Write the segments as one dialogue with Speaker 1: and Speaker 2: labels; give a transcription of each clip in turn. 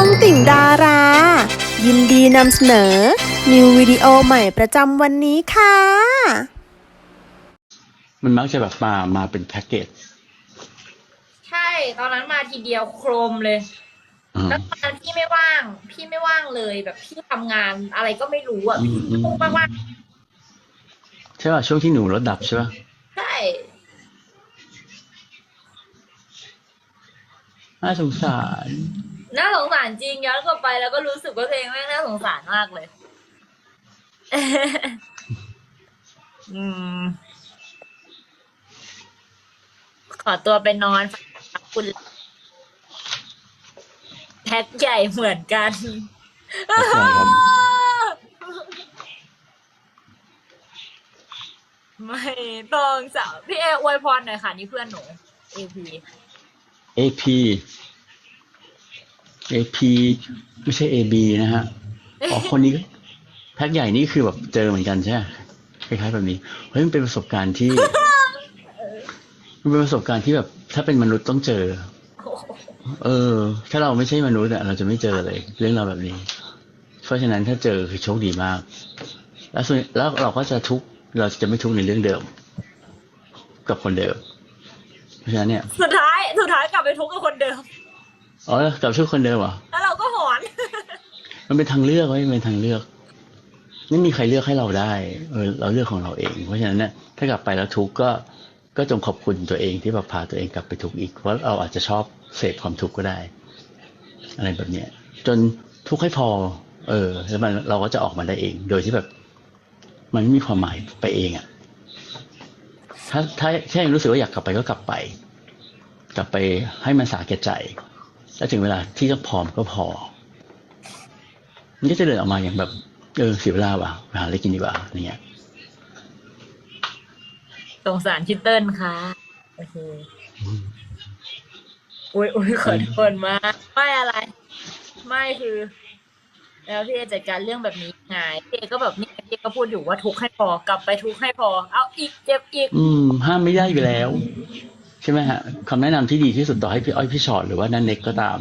Speaker 1: องติ่งดารา ยินดีนำเสนอ นิววิดีโอใหม่ประจำวันนี้ค่ะ
Speaker 2: มันมักจะแบบมามาเป็นแพ็กเกจ
Speaker 3: ใช่ ตอนนั้นมาทีเดียวโครมเลย
Speaker 2: อ่า
Speaker 3: แล้วตอนนั้นพี่ไม่ว่าง พี่ไม่ว่างเลยแบบพี่ทำงานอะไรก็ไม่รู้อะ
Speaker 2: อืมอืม
Speaker 3: พุ่งมากว่า
Speaker 2: ใช่ป่ะช่วงที่หนูรถดับใช่ป่ะ
Speaker 3: ใช่
Speaker 2: น่าสงสาร
Speaker 3: น่าสงสารจริงย้อนกลับไปแล้วก็รู้สึกว่าตัวเองแม่งน่าสงสารมากเลย อืม ขอตัวไปนอนคุณแพ็คใหญ่เหมือนกันไม่ต้องสาวพี่เออวยพรหน่อยค่ะ นี่เพื่อนหนูเอพี
Speaker 2: AP AP ไม่ใช่ AB นะฮะอ๋อคนนี้ก็แพ็กใหญ่นี่คือแบบเจอเหมือนกันใช่ไหมคล้ายๆแบบนี้เฮ้ยมันเป็นประสบการณ์ที่มันเป็นประสบการณ์ที่แบบ ถ้าเป็นมนุษย์ต้องเจอ เออ ถ้าเราไม่ใช่มนุษย์อะเราจะไม่เจอเลย เรื่องราวแบบนี้ เพราะฉะนั้นถ้าเจอคือโชคดีมาก แล้วส่วนแล้วเราก็จะทุกข์เราจะไม่ทุกข์ในเรื่องเดิม กับคนเดิม เพราะฉะนั้นเนี่ย
Speaker 3: สุดท้ายสุดท้ายกลับไปทุกข์กับคนเดิม
Speaker 2: อ๋อกับทุกคนเดิมเหรอ
Speaker 3: แล้วเราก็หอน
Speaker 2: มันเป็นทางเลือกไว้ยมันเป็นทางเลือกไม่มีใครเลือกให้เราได้ เออ เราเลือกของเราเอง เพราะฉะนั้นเนี่ยถ้ากลับไปแล้วทุกข์ก็ก็จงขอบคุณตัวเองที่แบบพาตัวเองกลับไปทุกข์อีกเพราะเราอาจจะชอบเสพความทุกข์ก็ได้ อะไรแบบเนี้ยจนทุกข์ให้พอ เออ แล้วมันเราก็จะออกมาได้เอง โดยที่แบบ มันไม่มีความหมายไปเองอะ่ะ ถ้าถ้าแค่ยังรู้สึกว่าอยากกลับไปก็กลับไป กลับไปให้มันสาแก่ใจ แล้วถึงเวลาที่ต้องพร้อมก็พอมันก็จะเดินออกมาอย่างแบบเออเสียเวลาว่ะไปหาอะไรกินดีกว่าอะไรเงี้ย
Speaker 3: สงสารชิตเติ้ลค่ะโอเคอุ้ยอุ้ยขอโทษมากไม่อะไร ไม่คือ แล้วพี่เอจัดการเรื่องแบบนี้ไงพี่เอก็แบบนี่พี่เอก็พูดอยู่ว่าทุกข์ให้พอกลับไปทุกข์ให้พอ เอาอีกเจ็บอีก
Speaker 2: อืม ห้ามไม่ได้อยู่แล้ว ใช่ไหมฮะคำแนะนำที่ดีที่สุดต่อให้พี่อ้อยพี่ชอตหรือว่านันเน็กก็ตาม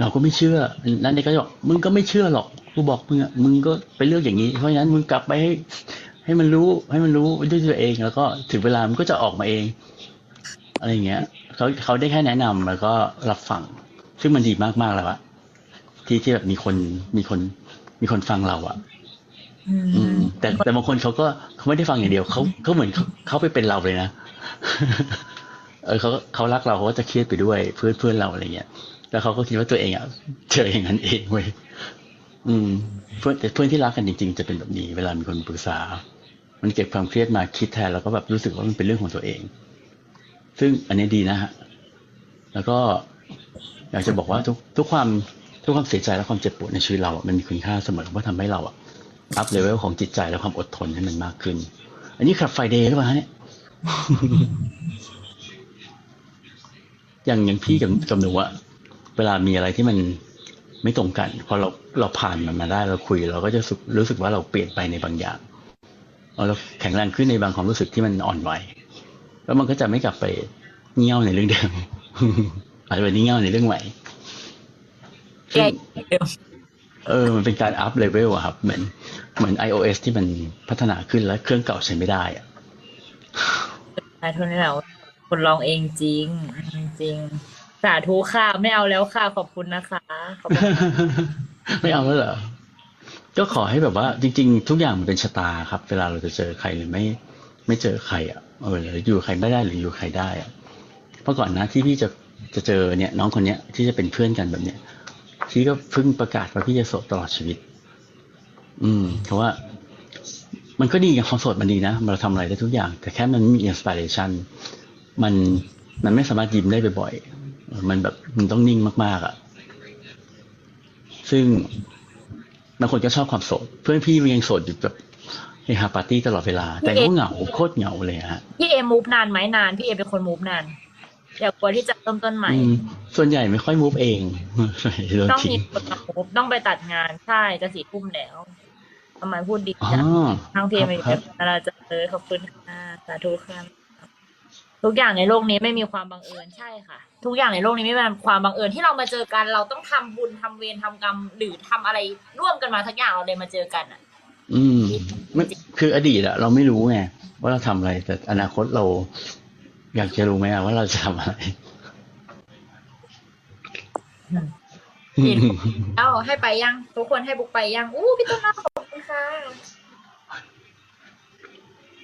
Speaker 2: เราก็ไม่เชื่อนันเน็กก็จะบอกมึงก็ไม่เชื่อหรอกกูบอกมึงอะมึงก็ไปเลือกอย่างนี้ เพราะฉะนั้นมึงกลับไปให้ให้มันรู้ให้มันรู้ด้วยตัวเองแล้วก็ถึงเวลามันก็จะออกมาเอง อะไรอย่างเงี้ยเขาเขาได้แค่แนะนำแล้วก็รับฟังซึ่งมันดีมากๆแล้วอะที่ที่แบบมีคนมีคนมีคนฟังเราอะอืมแต่แต่บางคนเขาก็เขาไม่ได้ฟังอย่างเดียวเขาเขาเหมือนเขาเขาไปเป็นเราเลยนะ เออเขาเขารักเราเขาก็จะเครียดไปด้วยเพื่อนเพื่อนเราอะไรเงี้ยแล้วเขาก็คิดว่าตัวเองอะเจออย่างนั้นเองเว้ยอืม เพื่อนแต่เพื่อนที่รักกันจริง ๆ จะเป็นแบบนี้ เวลามีคนปรึกษา มันเก็บความเครียดมาคิดแทนแล้วก็แบบรู้สึกว่ามันเป็นเรื่องของตัวเอง ซึ่งอันนี้ดีนะฮะแล้วก็อยากจะบอกว่าทุกทุกความทุกความเสียใจและความเจ็บปวดในชีวิตเราอะมันมีคุณค่าเสมอเพราะทำให้เราอะอัพเลเวลของจิตใจและความอดทนให้มันมากขึ้น อันนี้ขับไฟเดย์หรือเปล่าเนี่ย อย่างอย่างพี่กับกับหนูอะเวลามีอะไรที่มันไม่ตรงกัน พอเราเราผ่านมันมาได้เราคุย เราก็จะรู้สึกรู้สึกว่าเราเปลี่ยนไปในบางอย่างเราแข็งแรงขึ้นในบางความรู้สึกที่มันอ่อนไหวแล้วมันก็จะไม่กลับไปเงี้ยวในเรื่องเดิมอาจจะเป็นเงี้ยวในเรื่องใหม่
Speaker 3: แก
Speaker 2: เออ มันเป็นการอัพเลเวลอะครับ เหมือน เหมือน iOS ที่มันพัฒนาขึ้นแล้วเครื่องเก่าใช้ไม่ได้อะ
Speaker 3: นายทุนนี่แหละ คนลองเองจริงจริง สาธุค่ะ ไม่เอาแล้วค่ะ ขอบคุณนะคะขอบคุณ
Speaker 2: ไม่เอาแล้วเหรอ ก็ขอให้แบบว่า จริง ๆ ทุกอย่างมันเป็นชะตาครับ เวลาเราจะเจอใครหรือไม่ ไม่เจอใครอะเออหรืออยู่ใครไม่ได้หรืออยู่ใครได้อะเพราะก่อนนะที่พี่จะจะเจอเนี่ย น้องคนเนี้ยที่จะเป็นเพื่อนกันแบบเนี้ยพี่ก็เพิ่งประกาศว่าพี่จะโสดตลอดชีวิต อืมเพราะว่ามันก็ดีกับความโสดมันดีนะ เราทำอะไรได้ทุกอย่าง แต่แค่มันม่มีอินสปิเรชัน มันมันไม่สามารถยิ้มได้บ่อยๆเออมันแบบมันต้องนิ่งมาก ๆอะ ซึ่งบางคนก็ชอบความโสด เพื่อนพี่มันยังโสดอยู่แบบเฮฮาปาร์ตี้ตลอดเวลา แต่ก็เหงาโคตรเหงาเลยอะฮะ
Speaker 3: พี่เอมูฟนานไหมนาน พี่เอเป็นคนมูฟนานอยากกลัวที่จะเริ่มต้นใหม่
Speaker 2: อืมส่วนใหญ่ไม่ค่อยมูฟเองโดน
Speaker 3: ต้อง
Speaker 2: ทิ้
Speaker 3: มี
Speaker 2: ง
Speaker 3: คนมามูฟต้องไปตัดงานใช่จะสี่ทุ่มแล้วทำไมพูดดี
Speaker 2: อ๋อ
Speaker 3: จังทางพี่เอไม่
Speaker 2: ครับ
Speaker 3: เราจะเออขอบคุณค่ะสาธุค่ะ ทุกอย่างในโลกนี้ไม่มีความบังเอิญใช่ค่ะ ทุกอย่างในโลกนี้ไม่มีความบังเอิญที่เรามาเจอกัน เราต้องทำบุญทำเวรทำกรรม หรือทำอะไรร่วมกันมาทักอย่างเราเลยมาเจอกันอะ
Speaker 2: อืมไม่คืออดีตอะเราไม่รู้ไงว่าเราทำอะไร แต่อนาคตเรา อยากจะรู้ไหมอะว่าเราจะทำอะไร
Speaker 3: อืมเอ้าให้ไปยังทุกคนให้บุกไปยังอู้พี่ต้นน้าขอบคุณค่ะ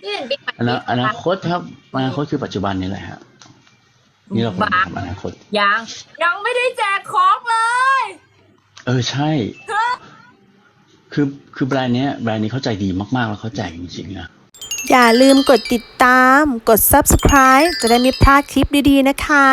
Speaker 3: นี่เห็นบิ๊ก
Speaker 2: อนาอนาคตครับอนาคตคือปัจจุบันนี่แหละฮะนี่เราควร
Speaker 3: บ้า
Speaker 2: ทำอนาคต
Speaker 3: ยังยังไม่ได้แจกของเลย
Speaker 2: เออใช่ คือคือแบรนด์เนี้ยแบรนด์นี้เข้าใจดีมากๆแล้วเขาแจกจริงๆนะ
Speaker 1: อย่าลืมกดติดตาม กด subscribe จะได้ไม่พลาดคลิปดีๆนะคะ